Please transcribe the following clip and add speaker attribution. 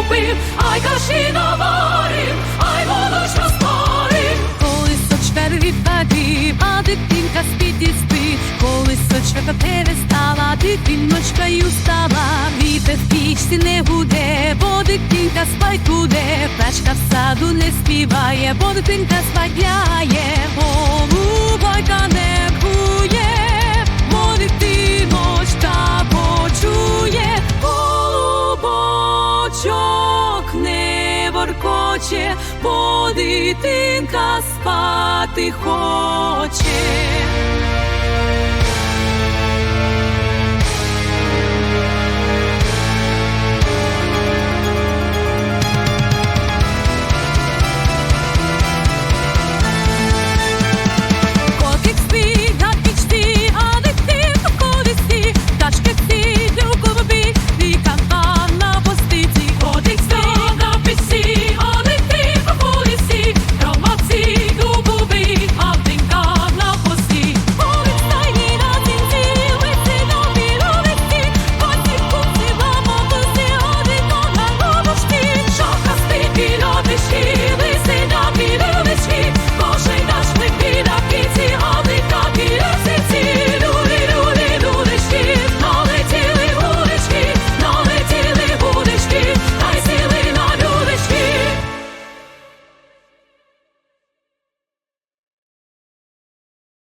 Speaker 1: купив, ай каші наварив, ай молочко спорив.
Speaker 2: Коли сочка рвітаки, а дитинка і спить, коли сочка перестала, дитиночкою стала, вітер в пічці не гуде, бо дитинка спать буде, пташка в саду не співає, бо дитинка спать воркоче, бо дитинка спати хоче.